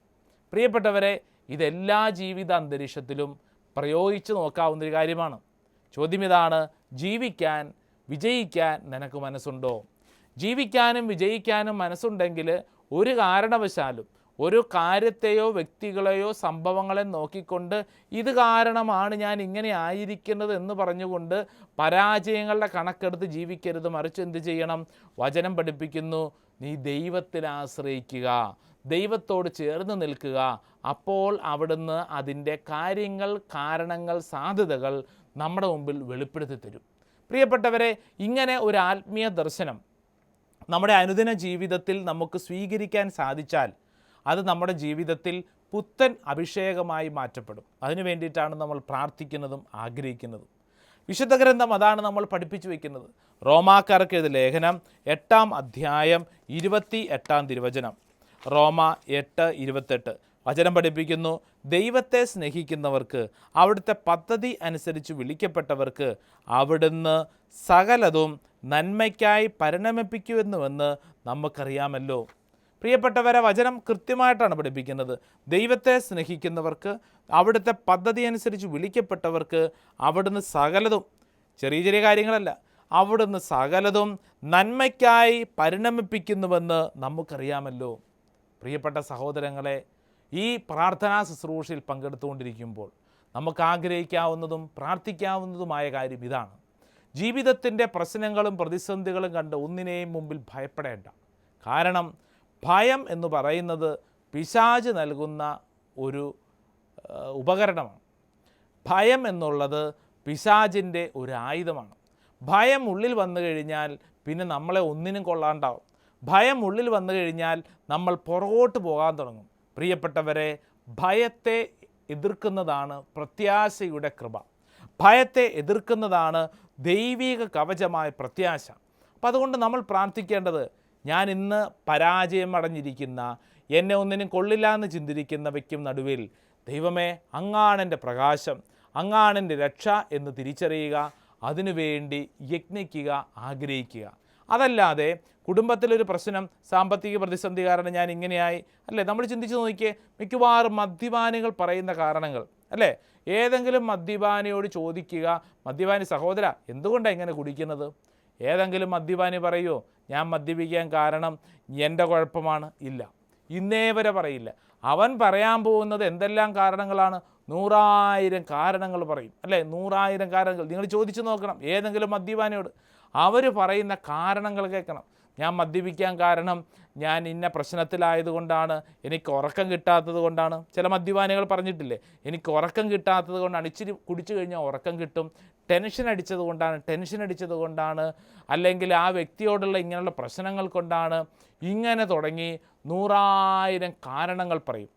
പ്രിയപ്പെട്ടവരെ ഇതെല്ലാ ജീവിത അന്തരീക്ഷത്തിലും പ്രയോഗിച്ച് നോക്കാവുന്ന ഒരു കാര്യമാണ്. ചോദ്യം ഇതാണ് ജീവിക്കാൻ വിജയിക്കാൻ നിനക്ക് മനസ്സുണ്ടോ? ജീവിക്കാനും വിജയിക്കാനും മനസ്സുണ്ടെങ്കിൽ ഒരു കാരണവശാലും ഒരു കാര്യത്തെയോ വ്യക്തികളെയോ സംഭവങ്ങളെ നോക്കിക്കൊണ്ട് ഇത് കാരണമാണ് ഞാൻ ഇങ്ങനെ ആയിരിക്കുന്നത് എന്ന് പറഞ്ഞുകൊണ്ട് പരാജയങ്ങളുടെ കണക്കെടുത്ത് ജീവിക്കരുത്. മറിച്ച് എന്ത് ചെയ്യണം? വചനം പഠിപ്പിക്കുന്നു. നീ ദൈവത്തിൽ ആശ്രയിക്കുക. ദൈവത്തോട് ചേർന്ന് നിൽക്കുക. അപ്പോൾ അവിടുന്ന് അതിന്റെ കാര്യങ്ങൾ കാരണങ്ങൾ സാധ്യതകൾ നമ്മുടെ മുമ്പിൽ വെളിപ്പെടുത്തി തരും. പ്രിയപ്പെട്ടവരെ ഇങ്ങനെ ഒരു ആത്മീയ ദർശനം നമ്മുടെ അനുദിന ജീവിതത്തിൽ നമുക്ക് സ്വീകരിക്കാൻ സാധിച്ചാൽ അത് നമ്മുടെ ജീവിതത്തിൽ പുത്തൻ അഭിഷേകമായി മാറ്റപ്പെടും. അതിനു വേണ്ടിയിട്ടാണ് നമ്മൾ പ്രാർത്ഥിക്കുന്നതും ആഗ്രഹിക്കുന്നതും. വിശുദ്ധ ഗ്രന്ഥം അതാണ് നമ്മൾ പഠിപ്പിച്ചു വയ്ക്കുന്നത് റോമാക്കാർക്ക് ഇത് ലേഖനം എട്ടാം അധ്യായം ഇരുപത്തി എട്ടാം തിരുവചനം. റോമ എട്ട് ഇരുപത്തെട്ട്. വചനം പഠിപ്പിക്കുന്നു ദൈവത്തെ സ്നേഹിക്കുന്നവർക്ക് അവിടുത്തെ പദ്ധതി അനുസരിച്ച് വിളിക്കപ്പെട്ടവർക്ക് അവിടുന്ന് സകലതും നന്മയ്ക്കായി പരിണമിപ്പിക്കുമെന്നുവെന്ന് നമുക്കറിയാമല്ലോ. പ്രിയപ്പെട്ടവരെ വചനം കൃത്യമായിട്ടാണ് പഠിപ്പിക്കുന്നത്. ദൈവത്തെ സ്നേഹിക്കുന്നവർക്ക് അവിടുത്തെ പദ്ധതി അനുസരിച്ച് വിളിക്കപ്പെട്ടവർക്ക് അവിടുന്ന് സകലതും ചെറിയ ചെറിയ കാര്യങ്ങളല്ല അവിടുന്ന് സകലതും നന്മയ്ക്കായി പരിണമിപ്പിക്കുന്നുവെന്ന് നമുക്കറിയാമല്ലോ. പ്രിയപ്പെട്ട സഹോദരങ്ങളെ ഈ പ്രാർത്ഥനാ ശുശ്രൂഷയിൽ പങ്കെടുത്തുകൊണ്ടിരിക്കുമ്പോൾ നമുക്ക് ആഗ്രഹിക്കാവുന്നതും പ്രാർത്ഥിക്കാവുന്നതുമായ കാര്യം ഇതാണ്. ജീവിതത്തിന്റെ പ്രശ്നങ്ങളും പ്രതിസന്ധികളും കണ്ട് ഒന്നിനെയും മുമ്പിൽ ഭയപ്പെടേണ്ട. കാരണം ഭയം എന്ന് പറയുന്നത് പിശാജ് നൽകുന്ന ഒരു ഉപകരണമാണ്. ഭയം എന്നുള്ളത് പിശാജിന്റെ ഒരു ആയുധമാണ്. ഭയം ഉള്ളിൽ വന്നു കഴിഞ്ഞാൽ പിന്നെ നമ്മളെ ഒന്നിനും കൊള്ളാണ്ടാവും. ഭയം ഉള്ളിൽ വന്നു കഴിഞ്ഞാൽ നമ്മൾ പുറകോട്ട് പോകാൻ തുടങ്ങും. പ്രിയപ്പെട്ടവരെ ഭയത്തെ എതിർക്കുന്നതാണ് പ്രത്യാശയുടെ കൃപ. ഭയത്തെ എതിർക്കുന്നതാണ് ദൈവിക കവചമായ പ്രത്യാശ. അപ്പം അതുകൊണ്ട് നമ്മൾ പ്രാർത്ഥിക്കേണ്ടത് ഞാൻ ഇന്ന് പരാജയം അടഞ്ഞിരിക്കുന്ന എന്നെ ഒന്നിനും കൊള്ളില്ല എന്ന് ചിന്തിരിക്കുന്നവയ്ക്കും നടുവിൽ ദൈവമേ അങ്ങാണെന്റെ പ്രകാശം അങ്ങാണെന്റെ രക്ഷ എന്ന് തിരിച്ചറിയുക അതിനുവേണ്ടി യജ്ഞിക്കുക ആഗ്രഹിക്കുക. അതല്ലാതെ കുടുംബത്തിലൊരു പ്രശ്നം സാമ്പത്തിക പ്രതിസന്ധി കാരണം ഞാൻ ഇങ്ങനെയായി അല്ലേ? നമ്മൾ ചിന്തിച്ച് നോക്കിയേ മിക്കവാറും മദ്യപാനികൾ പറയുന്ന കാരണങ്ങൾ അല്ലേ? ഏതെങ്കിലും മദ്യപാനിയോട് ചോദിക്കുക മദ്യപാനി സഹോദര എന്തുകൊണ്ടാണ് ഇങ്ങനെ കുടിക്കുന്നത്? ഏതെങ്കിലും മദ്യപാനി പറയുമോ ഞാൻ മദ്യപിക്കാൻ കാരണം എന്റെ കുഴപ്പമാണ്. ഇല്ല. ഇന്നേ വരെ പറയില്ല. അവൻ പറയാൻ പോകുന്നത് എന്തെല്ലാം കാരണങ്ങളാണ്? നൂറായിരം കാരണങ്ങൾ പറയും അല്ലേ? നൂറായിരം കാരണങ്ങൾ. നിങ്ങൾ ചോദിച്ചു നോക്കണം ഏതെങ്കിലും മദ്യപാനിയോട്. അവർ പറയുന്ന കാരണങ്ങൾ കേൾക്കണം. ഞാൻ മദ്യപിക്കാൻ കാരണം ഞാൻ ഇന്ന പ്രശ്നത്തിലായതുകൊണ്ടാണ് എനിക്ക് ഉറക്കം കിട്ടാത്തത് കൊണ്ടാണ്. ചില മദ്യപാനികൾ പറഞ്ഞിട്ടില്ലേ എനിക്ക് ഉറക്കം കിട്ടാത്തത് കൊണ്ടാണ്. ഇച്ചിരി കുടിച്ചു കഴിഞ്ഞാൽ ഉറക്കം കിട്ടും ടെൻഷൻ അടിച്ചത് കൊണ്ടാണ് ടെൻഷൻ അടിച്ചത് കൊണ്ടാണ്. അല്ലെങ്കിൽ ആ വ്യക്തിയോടുള്ള ഇങ്ങനെയുള്ള പ്രശ്നങ്ങൾ കൊണ്ടാണ് ഇങ്ങനെ തുടങ്ങി നൂറായിരം കാരണങ്ങൾ പറയും.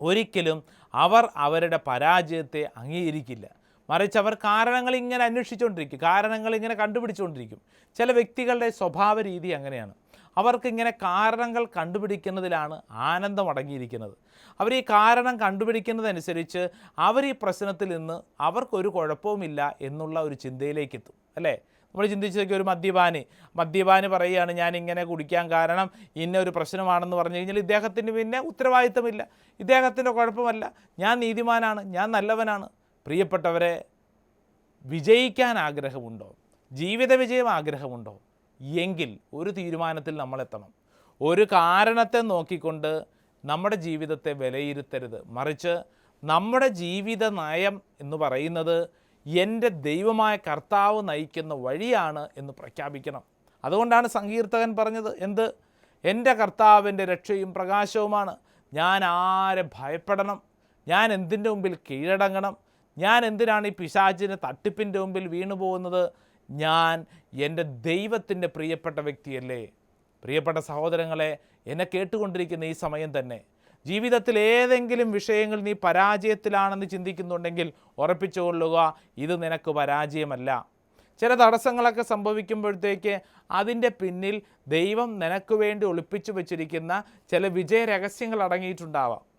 ഒരിക്കലും അവർ അവരുടെ പരാജയത്തെ അംഗീകരിക്കില്ല. മറിച്ച് അവർ കാരണങ്ങൾ ഇങ്ങനെ അന്വേഷിച്ചുകൊണ്ടിരിക്കും കാരണങ്ങൾ ഇങ്ങനെ കണ്ടുപിടിച്ചുകൊണ്ടിരിക്കും. ചില വ്യക്തികളുടെ സ്വഭാവ രീതി അങ്ങനെയാണ്. അവർക്ക് ഇങ്ങനെ കാരണങ്ങൾ കണ്ടുപിടിക്കുന്നതിലാണ് ആനന്ദം അടങ്ങിയിരിക്കുന്നത്. അവർ ഈ കാരണം കണ്ടുപിടിക്കുന്നതനുസരിച്ച് അവർ ഈ പ്രശ്നത്തിൽ നിന്ന് അവർക്കൊരു കുഴപ്പവുമില്ല എന്നുള്ള ഒരു ചിന്തയിലേക്ക് എത്തും അല്ലേ? നമ്മൾ ചിന്തിച്ചു ഒരു മദ്യപാനി. മദ്യപാനി പറയുകയാണ് ഞാൻ ഇങ്ങനെ കുടിക്കാൻ കാരണം ഇന്ന ഒരു പ്രശ്നമാണെന്ന് പറഞ്ഞു കഴിഞ്ഞാൽ ഇദ്ദേഹത്തിന് പിന്നെ ഉത്തരവാദിത്തമില്ല. ഇദ്ദേഹത്തിന്റെ കുഴപ്പമല്ല. ഞാൻ നീതിമാനാണ്. ഞാൻ നല്ലവനാണ്. പ്രിയപ്പെട്ടവരെ വിജയിക്കാൻ ആഗ്രഹമുണ്ടോ? ജീവിത വിജയം ആഗ്രഹമുണ്ടോ? എങ്കിൽ ഒരു തീരുമാനത്തിൽ നമ്മൾ എത്തണം ഒരു കാരണത്തെ നോക്കിക്കൊണ്ട് നമ്മുടെ ജീവിതത്തെ വിലയിരുത്തരുത്. മറിച്ച് നമ്മുടെ ജീവിത നയം എന്ന് പറയുന്നത് എന്റെ ദൈവമായ കർത്താവ് നയിക്കുന്ന വഴിയാണ് എന്ന് പ്രഖ്യാപിക്കണം. അതുകൊണ്ടാണ് സങ്കീർത്തകൻ പറഞ്ഞത് എന്ത്? എന്റെ കർത്താവിന്റെ രക്ഷയും പ്രകാശവുമാണ്. ഞാൻ ആരെ ഭയപ്പെടണം? ഞാൻ എന്തിന്റെ മുമ്പിൽ കീഴടങ്ങണം? ഞാൻ എന്തിനാണ് ഈ പിശാചിന് തട്ടിപ്പിന്റെ മുമ്പിൽ വീണു പോകുന്നത്? ഞാൻ എന്റെ ദൈവത്തിന്റെ പ്രിയപ്പെട്ട വ്യക്തിയല്ലേ? പ്രിയപ്പെട്ട സഹോദരങ്ങളെ എന്നെ കേട്ടുകൊണ്ടിരിക്കുന്ന ഈ സമയം തന്നെ. ജീവിതത്തിൽ ഏതെങ്കിലും വിഷയങ്ങൾ നീ പരാജയത്തിലാണെന്ന് ചിന്തിക്കുന്നുണ്ടെങ്കിൽ ഉറപ്പിച്ചുകൊള്ളുക ഇത് നിനക്ക് പരാജയമല്ല. ചില തടസ്സങ്ങളൊക്കെ സംഭവിക്കുമ്പോഴത്തേക്ക് അതിന്റെ പിന്നിൽ ദൈവം നിനക്ക് വേണ്ടി ഒളിപ്പിച്ചു വെച്ചിരിക്കുന്ന ചില വിജയ രഹസ്യങ്ങൾ അടങ്ങിയിട്ടുണ്ടാവാം.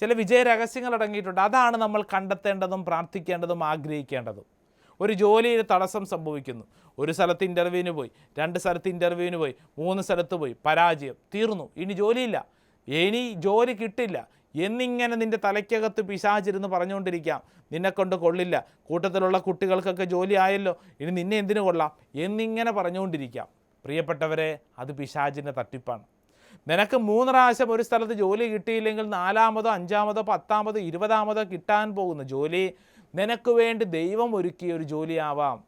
ചില വിജയ രഹസ്യങ്ങൾ അടങ്ങിയിട്ടുണ്ട്. അതാണ് നമ്മൾ കണ്ടെത്തേണ്ടതും പ്രാർത്ഥിക്കേണ്ടതും ആഗ്രഹിക്കേണ്ടതും. ഒരു ജോലിയിൽ തടസ്സം സംഭവിക്കുന്നു. ഒരു സ്ഥലത്ത് ഇന്റർവ്യൂവിന് പോയി രണ്ട് സ്ഥലത്ത് ഇന്റർവ്യൂവിന് പോയി മൂന്ന് സ്ഥലത്ത് പോയി പരാജയം തീർന്നു. ഇനി ജോലിയില്ല. ഇനി ജോലി കിട്ടില്ല. എന്നിങ്ങനെ നിന്റെ തലയ്ക്കകത്ത് പിശാചിരുന്ന് പറഞ്ഞുകൊണ്ടിരിക്കാം. നിന്നെക്കൊണ്ട് കൊള്ളില്ല. കൂട്ടത്തിലുള്ള കുട്ടികൾക്കൊക്കെ ജോലി ആയല്ലോ. ഇനി നിന്നെ എന്തിനു കൊള്ളാം? എന്നിങ്ങനെ പറഞ്ഞുകൊണ്ടിരിക്കാം. പ്രിയപ്പെട്ടവരെ അത് പിശാചിന്റെ തട്ടിപ്പാണ്. നിനക്ക് മൂന്ന് പ്രാവശ്യം ഒരു സ്ഥലത്ത് ജോലി കിട്ടിയില്ലെങ്കിൽ നാലാമതോ അഞ്ചാമതോ പത്താമതോ ഇരുപതാമതോ കിട്ടാൻ പോകുന്ന ജോലി നിനക്ക് വേണ്ടി ദൈവം ഒരുക്കിയ ഒരു ജോലിയാവാം.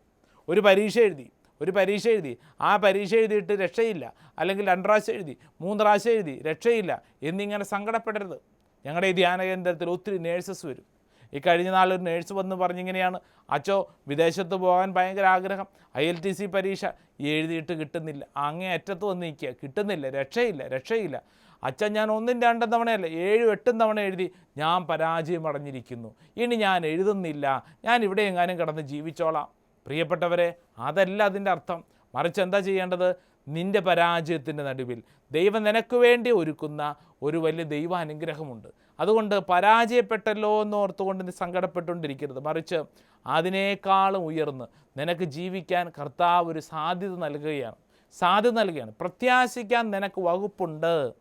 ഒരു പരീക്ഷ എഴുതി ഒരു പരീക്ഷ എഴുതി. ആ പരീക്ഷ എഴുതിയിട്ട് രക്ഷയില്ല. അല്ലെങ്കിൽ രണ്ട് പ്രാവശ്യം എഴുതി മൂന്ന് പ്രാവശ്യം എഴുതി രക്ഷയില്ല എന്നിങ്ങനെ സങ്കടപ്പെടരുത്. ഞങ്ങളുടെ ഈ ധ്യാന കേന്ദ്രത്തിൽ ഒത്തിരി നേഴ്സസ് വരും. ഈ കഴിഞ്ഞ നാൾ ഒരു നേഴ്സ് വന്ന് പറഞ്ഞിങ്ങനെയാണ്. അച്ചോ വിദേശത്ത് പോകാൻ ഭയങ്കര ആഗ്രഹം. ഐ എൽ ടി സി പരീക്ഷ എഴുതിയിട്ട് കിട്ടുന്നില്ല. അങ്ങേ അറ്റത്ത് വന്ന് നിൽക്കുക. കിട്ടുന്നില്ല. രക്ഷയില്ല. രക്ഷയില്ല. അച്ഛൻ ഞാൻ ഒന്നും രണ്ടും തവണയല്ല ഏഴും എട്ടും തവണ എഴുതി ഞാൻ പരാജയം അടഞ്ഞിരിക്കുന്നു. ഇനി ഞാൻ എഴുതുന്നില്ല. ഞാൻ ഇവിടെ എങ്ങാനും കിടന്ന് ജീവിച്ചോളാം. പ്രിയപ്പെട്ടവരെ അതല്ല അതിന്റെ അർത്ഥം. മറിച്ച് എന്താ ചെയ്യേണ്ടത്? നിന്റെ പരാജയത്തിന്റെ നടുവിൽ. ദൈവം നിനക്ക് വേണ്ടി ഒരുക്കുന്ന ഒരു വലിയ ദൈവാനുഗ്രഹമുണ്ട്. അതുകൊണ്ട് പരാജയപ്പെട്ടല്ലോ എന്ന് ഓർത്തുകൊണ്ട് നീ സങ്കടപ്പെട്ടുകൊണ്ടിരിക്കരുത്. മറിച്ച് അതിനേക്കാളും ഉയർന്ന് നിനക്ക് ജീവിക്കാൻ കർത്താവ് ഒരു സാധ്യത നൽകുകയാണ്. സാധ്യത നൽകുകയാണ്. പ്രത്യാശിക്കാൻ നിനക്ക് വകുപ്പുണ്ട്.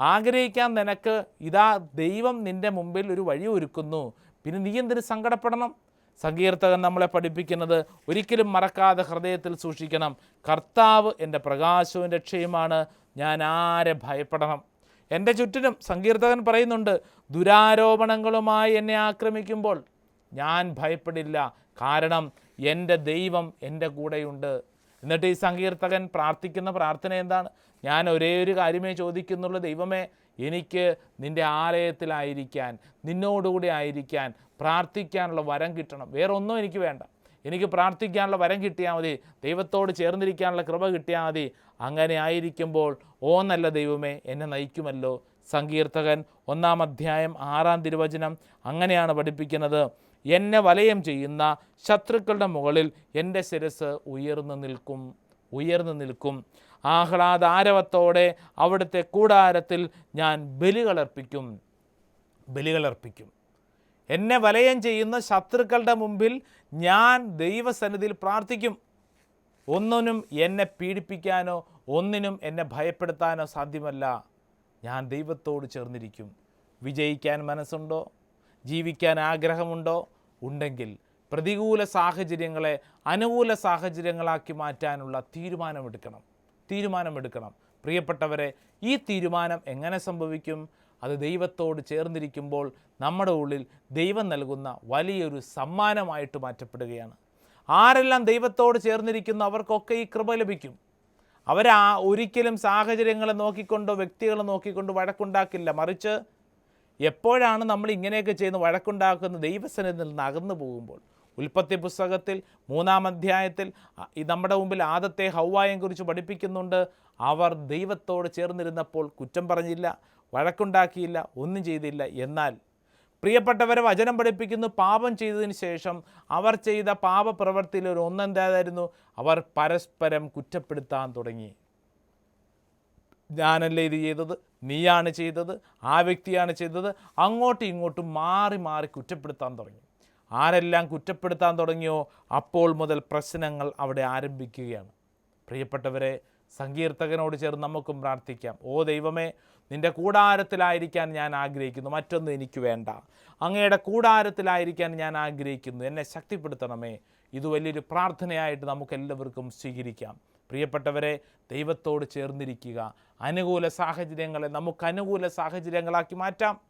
ആഗ്രഹിക്കാൻ നിനക്ക് ഇതാ ദൈവം നിന്റെ മുമ്പിൽ ഒരു വഴി ഒരുക്കുന്നു. പിന്നെ നീ എന്തിന് സങ്കടപ്പെടണം? സങ്കീർത്തകൻ നമ്മളെ പഠിപ്പിക്കുന്നത് ഒരിക്കലും മറക്കാതെ ഹൃദയത്തിൽ സൂക്ഷിക്കണം. കർത്താവ് എന്റെ പ്രകാശവും രക്ഷയുമാണ്. ഞാൻ ആരെ ഭയപ്പെടണം? എന്റെ ചുറ്റിനും സങ്കീർത്തകൻ പറയുന്നുണ്ട് ദുരാരോപണങ്ങളുമായി എന്നെ ആക്രമിക്കുമ്പോൾ ഞാൻ ഭയപ്പെടില്ല. കാരണം എന്റെ ദൈവം എന്റെ കൂടെയുണ്ട്. എന്നിട്ട് ഈ സങ്കീർത്തകൻ പ്രാർത്ഥിക്കുന്ന പ്രാർത്ഥന എന്താണ്? ഞാൻ ഒരേ ഒരു കാര്യമേ ചോദിക്കുന്നുള്ളൂ ദൈവമേ എനിക്ക് നിന്റെ ആലയത്തിലായിരിക്കാൻ നിന്നോടുകൂടി ആയിരിക്കാൻ പ്രാർത്ഥിക്കാനുള്ള വരം കിട്ടണം. വേറെ ഒന്നും എനിക്ക് വേണ്ട. എനിക്ക് പ്രാർത്ഥിക്കാനുള്ള വരം കിട്ടിയാൽ മതി. ദൈവത്തോട് ചേർന്നിരിക്കാനുള്ള കൃപ കിട്ടിയാൽ മതി. അങ്ങനെ ആയിരിക്കുമ്പോൾ ഓ നല്ല ദൈവമേ എന്നെ നയിക്കുമല്ലോ. സങ്കീർത്തകൻ ഒന്നാം അധ്യായം ആറാം തിരുവചനം അങ്ങനെയാണ് പഠിപ്പിക്കുന്നത്. എന്നെ വലയം ചെയ്യുന്ന ശത്രുക്കളുടെ മുകളിൽ എന്റെ ശിരസ് ഉയർന്നു നിൽക്കും ഉയർന്നു നിൽക്കും. ആഹ്ലാദാരവത്തോടെ അവിടുത്തെ കൂടാരത്തിൽ ഞാൻ ബലികളർപ്പിക്കും. ബലികളർപ്പിക്കും. എന്നെ വലയം ചെയ്യുന്ന ശത്രുക്കളുടെ മുമ്പിൽ ഞാൻ ദൈവസന്നിധിയിൽ പ്രാർത്ഥിക്കും. ഒന്നിനും എന്നെ പീഡിപ്പിക്കാനോ ഒന്നിനും എന്നെ ഭയപ്പെടുത്താനോ സാധ്യമല്ല. ഞാൻ ദൈവത്തോട് ചേർന്നിരിക്കും. വിജയിക്കാൻ മനസ്സുണ്ടോ? ജീവിക്കാൻ ആഗ്രഹമുണ്ടോ? ഉണ്ടെങ്കിൽ പ്രതികൂല സാഹചര്യങ്ങളെ അനുകൂല സാഹചര്യങ്ങളാക്കി മാറ്റാനുള്ള തീരുമാനമെടുക്കണം. തീരുമാനമെടുക്കണം. പ്രിയപ്പെട്ടവരെ ഈ തീരുമാനം എങ്ങനെ സംഭവിക്കും? അത് ദൈവത്തോട് ചേർന്നിരിക്കുമ്പോൾ നമ്മുടെ ഉള്ളിൽ ദൈവം നൽകുന്ന വലിയൊരു സമ്മാനമായിട്ട് മാറ്റപ്പെടുകയാണ്. ആരെല്ലാം ദൈവത്തോട് ചേർന്നിരിക്കുന്നു അവർക്കൊക്കെ ഈ കൃപ ലഭിക്കും. അവരാ ഒരിക്കലും സാഹചര്യങ്ങളെ നോക്കിക്കൊണ്ടോ വ്യക്തികളെ നോക്കിക്കൊണ്ടോ വഴക്കുണ്ടാക്കില്ല. മറിച്ച് എപ്പോഴാണ് നമ്മൾ ഇങ്ങനെയൊക്കെ ചെയ്യുന്ന വഴക്കുണ്ടാക്കുന്ന ദൈവസന്നിധിയിൽ നിന്ന് അകന്നു പോകുമ്പോൾ ഉൽപ്പത്തി പുസ്തകത്തിൽ മൂന്നാം അധ്യായത്തിൽ നമ്മുടെ മുമ്പിൽ ആദത്തെ ഹൗവായം കുറിച്ച് പഠിപ്പിക്കുന്നുണ്ട്. അവർ ദൈവത്തോട് ചേർന്നിരുന്നപ്പോൾ കുറ്റം പറഞ്ഞില്ല വഴക്കുണ്ടാക്കിയില്ല ഒന്നും ചെയ്തില്ല. എന്നാൽ പ്രിയപ്പെട്ടവരെ വചനം പഠിപ്പിക്കുന്നു പാപം ചെയ്തതിന് ശേഷം അവർ ചെയ്ത പാപപ്രവൃത്തിയിൽ ഒരു ഒന്നെന്തായിരുന്നു? അവർ പരസ്പരം കുറ്റപ്പെടുത്താൻ തുടങ്ങി. ഞാനല്ലേ ഇത് ചെയ്തത്? നീയാണ് ചെയ്തത്? ആ വ്യക്തിയാണ് ചെയ്തത്? അങ്ങോട്ടും ഇങ്ങോട്ടും മാറി മാറി കുറ്റപ്പെടുത്താൻ തുടങ്ങി. ആരെല്ലാം കുറ്റപ്പെടുത്താൻ തുടങ്ങിയോ അപ്പോൾ മുതൽ പ്രശ്നങ്ങൾ അവിടെ ആരംഭിക്കുകയാണ്. പ്രിയപ്പെട്ടവരെ സങ്കീർത്തകനോട് ചേർന്ന് നമുക്കും പ്രാർത്ഥിക്കാം. ഓ ദൈവമേ നിന്റെ കൂടാരത്തിലായിരിക്കാൻ ഞാൻ ആഗ്രഹിക്കുന്നു. മറ്റൊന്നും എനിക്ക് വേണ്ട. അങ്ങയുടെ കൂടാരത്തിലായിരിക്കാൻ ഞാൻ ആഗ്രഹിക്കുന്നു. എന്നെ ശക്തിപ്പെടുത്തണമേ. ഇത് വലിയൊരു പ്രാർത്ഥനയായിട്ട് നമുക്കെല്ലാവർക്കും സ്വീകരിക്കാം. പ്രിയപ്പെട്ടവരെ ദൈവത്തോട് ചേർന്നിരിക്കുക. അനുകൂല സാഹചര്യങ്ങളെ നമുക്ക് അനുകൂല സാഹചര്യങ്ങളാക്കി മാറ്റാം.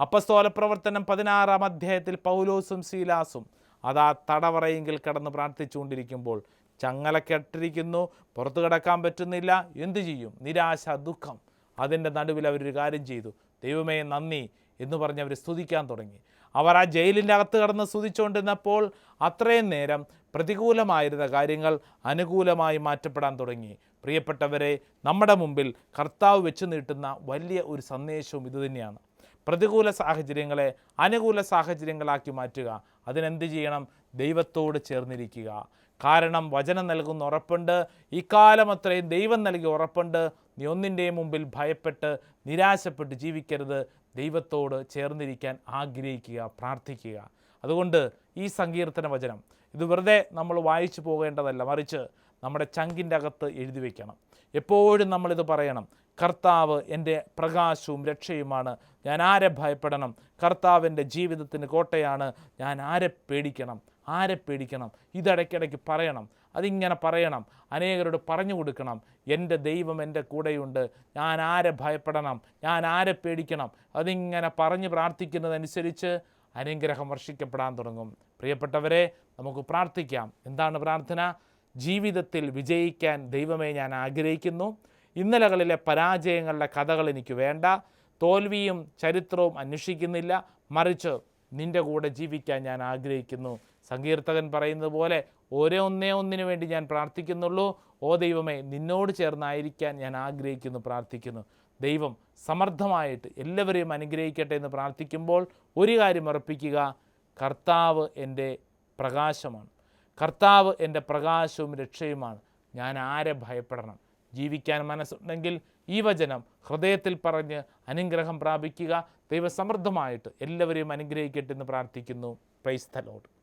അപ്പസ്തോല പ്രവർത്തനം പതിനാറാം അധ്യായത്തിൽ പൗലോസും സീലാസും. അതാ തടവറയെങ്കിൽ കിടന്ന് പ്രാർത്ഥിച്ചുകൊണ്ടിരിക്കുമ്പോൾ ചങ്ങല കെട്ടിരിക്കുന്നു പുറത്തു കിടക്കാൻ പറ്റുന്നില്ല എന്തു ചെയ്യും? നിരാശ ദുഃഖം. അതിന്റെ നടുവിൽ അവരൊരു കാര്യം ചെയ്തു. ദൈവമേ നന്ദി എന്ന് പറഞ്ഞ് അവർ സ്തുതിക്കാൻ തുടങ്ങി. അവർ ആ ജയിലിന്റെ അകത്ത് കടന്ന് സ്തുതിച്ചുകൊണ്ടിരുന്നപ്പോൾ അത്രയും നേരം പ്രതികൂലമായിരുന്ന കാര്യങ്ങൾ അനുകൂലമായി മാറ്റപ്പെടാൻ തുടങ്ങി. പ്രിയപ്പെട്ടവരെ നമ്മുടെ മുമ്പിൽ കർത്താവ് വെച്ച് നീട്ടുന്ന വലിയ ഒരു സന്ദേശവും ഇതുതന്നെയാണ്. പ്രതികൂല സാഹചര്യങ്ങളെ അനുകൂല സാഹചര്യങ്ങളാക്കി മാറ്റുക. അതിനെന്ത് ചെയ്യണം? ദൈവത്തോട് ചേർന്നിരിക്കുക. കാരണം വചനം നൽകുന്ന ഉറപ്പുണ്ട്. ഇക്കാലം അത്രയും ദൈവം നൽകിയ ഉറപ്പുണ്ട്. നീ ഒന്നിന്റെയും മുമ്പിൽ ഭയപ്പെട്ട് നിരാശപ്പെട്ട് ജീവിക്കരുത്. ദൈവത്തോട് ചേർന്നിരിക്കാൻ ആഗ്രഹിക്കുക പ്രാർത്ഥിക്കുക. അതുകൊണ്ട് ഈ സങ്കീർത്തന വചനം ഇത് വെറുതെ നമ്മൾ വായിച്ചു പോകേണ്ടതല്ല. മറിച്ച് നമ്മുടെ ചങ്കിന്റെ അകത്ത് എഴുതി വയ്ക്കണം എപ്പോഴും നമ്മളിത് പറയണം. കർത്താവ് എന്റെ പ്രകാശവും രക്ഷയുമാണ്. ഞാൻ ആരെ ഭയപ്പെടണം? കർത്താവിന്റെ ജീവിതത്തിന് കോട്ടയാണ്. ഞാൻ ആരെ പേടിക്കണം? ആരെ പേടിക്കണം? ഇതിടയ്ക്കിടയ്ക്ക് പറയണം. അതിങ്ങനെ പറയണം. അനേകരോട് പറഞ്ഞു കൊടുക്കണം. എന്റെ ദൈവം എന്റെ കൂടെയുണ്ട്. ഞാൻ ആരെ ഭയപ്പെടണം? ഞാൻ ആരെ പേടിക്കണം? അതിങ്ങനെ പറഞ്ഞ് പ്രാർത്ഥിക്കുന്നതനുസരിച്ച് അനുഗ്രഹം വർഷിക്കപ്പെടാൻ തുടങ്ങും. പ്രിയപ്പെട്ടവരെ നമുക്ക് പ്രാർത്ഥിക്കാം. എന്താണ് പ്രാർത്ഥന? ജീവിതത്തിൽ വിജയിക്കാൻ ദൈവമേ ഞാൻ ആഗ്രഹിക്കുന്നു. ഇന്നലകളിലെ പരാജയങ്ങളുടെ കഥകൾ എനിക്ക് വേണ്ട. തോൽവിയും ചരിത്രവും അന്വേഷിക്കുന്നില്ല. മറിച്ച് നിന്റെ കൂടെ ജീവിക്കാൻ ഞാൻ ആഗ്രഹിക്കുന്നു. സങ്കീർത്തകൻ പറയുന്നത് പോലെ ഓരോ ഒന്നേ ഒന്നിനു വേണ്ടി ഞാൻ പ്രാർത്ഥിക്കുന്നുള്ളൂ. ഓ ദൈവമേ നിന്നോട് ചേർന്നായിരിക്കാൻ ഞാൻ ആഗ്രഹിക്കുന്നു പ്രാർത്ഥിക്കുന്നു. ദൈവം സമർത്ഥമായിട്ട് എല്ലാവരെയും അനുഗ്രഹിക്കട്ടെ എന്ന് പ്രാർത്ഥിക്കുമ്പോൾ ഒരു കാര്യം ഉറപ്പിക്കുക. കർത്താവ് എന്റെ പ്രകാശമാണ്. കർത്താവ് എന്റെ പ്രകാശവും രക്ഷയുമാണ്. ഞാൻ ആരെ ഭയപ്പെടണം? ജീവിക്കാൻ മനസ്സുണ്ടെങ്കിൽ ഈ വചനം ഹൃദയത്തിൽ പറഞ്ഞ് അനുഗ്രഹം പ്രാപിക്കുക. ദൈവസമൃദ്ധമായിട്ട് എല്ലാവരെയും അനുഗ്രഹിക്കട്ടെ എന്ന് പ്രാർത്ഥിക്കുന്നു. ലോർഡ്